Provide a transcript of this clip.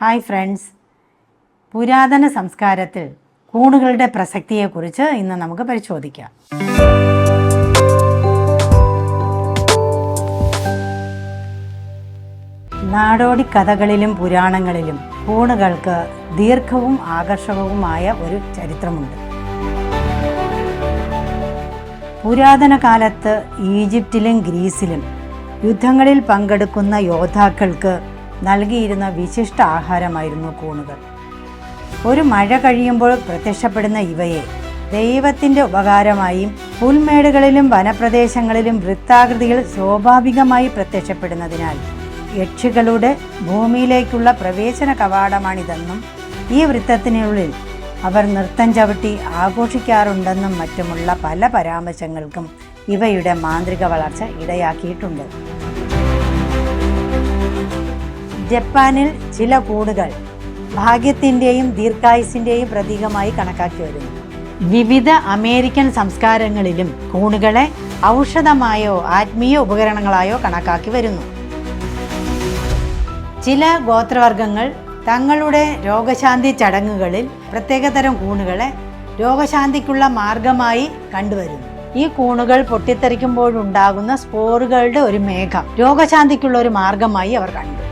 Hi friends. പുരാതന സംസ്കാരത്തിൽ കൂണുകളുടെ പ്രസക്തിയെക്കുറിച്ച് ഇന്ന് നമുക്ക് പരിശോധിക്കാം. നാടോടി കഥകളിലും പുരാണങ്ങളിലും കൂണുകൾക്ക് ദീർഘവും ആകർഷകവുമായ ഒരു ചരിത്രമുണ്ട്. പുരാതന കാലത്ത് ഈജിപ്തിലും ഗ്രീസിലും യുദ്ധങ്ങളിൽ പങ്കെടുക്കുന്ന യോദ്ധാക്കൾക്ക് നൽകിയിരുന്ന വിശിഷ്ട ആഹാരമായിരുന്നു കൂണുകൾ. ഒരു മഴ കഴിയുമ്പോൾ പ്രത്യക്ഷപ്പെടുന്ന ഇവയെ ദൈവത്തിന്റെ ഉപകാരമായും പുൽമേടുകളിലും വനപ്രദേശങ്ങളിലും വൃത്താകൃതികൾ സ്വാഭാവികമായി പ്രത്യക്ഷപ്പെടുന്നതിനാൽ യക്ഷികളുടെ ഭൂമിയിലേക്കുള്ള പ്രവേശന കവാടമാണിതെന്നും ഈ വൃത്തത്തിനുള്ളിൽ അവർ നൃത്തം ചവിട്ടി ആഘോഷിക്കാറുണ്ടെന്നും മറ്റുമുള്ള പല പരാമർശങ്ങൾക്കും ഇവയുടെ മാന്ത്രിക വളർച്ച ഇടയാക്കിയിട്ടുണ്ട്. ജപ്പാനിൽ ചില കൂടുകൾ ഭാഗ്യത്തിന്റെയും ദീർഘായുസിന്റെയും പ്രതീകമായി കണക്കാക്കി വരുന്നു. വിവിധ അമേരിക്കൻ സംസ്കാരങ്ങളിലും കൂണുകളെ ഔഷധമായോ ആത്മീയ ഉപകരണങ്ങളായോ കണക്കാക്കി വരുന്നു. ചില ഗോത്രവർഗങ്ങൾ തങ്ങളുടെ രോഗശാന്തി ചടങ്ങുകളിൽ പ്രത്യേകതരം കൂണുകളെ രോഗശാന്തിക്കുള്ള മാർഗമായി കണ്ടുവരുന്നു. ഈ കൂണുകൾ പൊട്ടിത്തെറിക്കുമ്പോഴുണ്ടാകുന്ന സ്പോറുകളുടെ ഒരു മേഘം രോഗശാന്തിക്കുള്ള ഒരു മാർഗമായി അവർ കണ്ടു.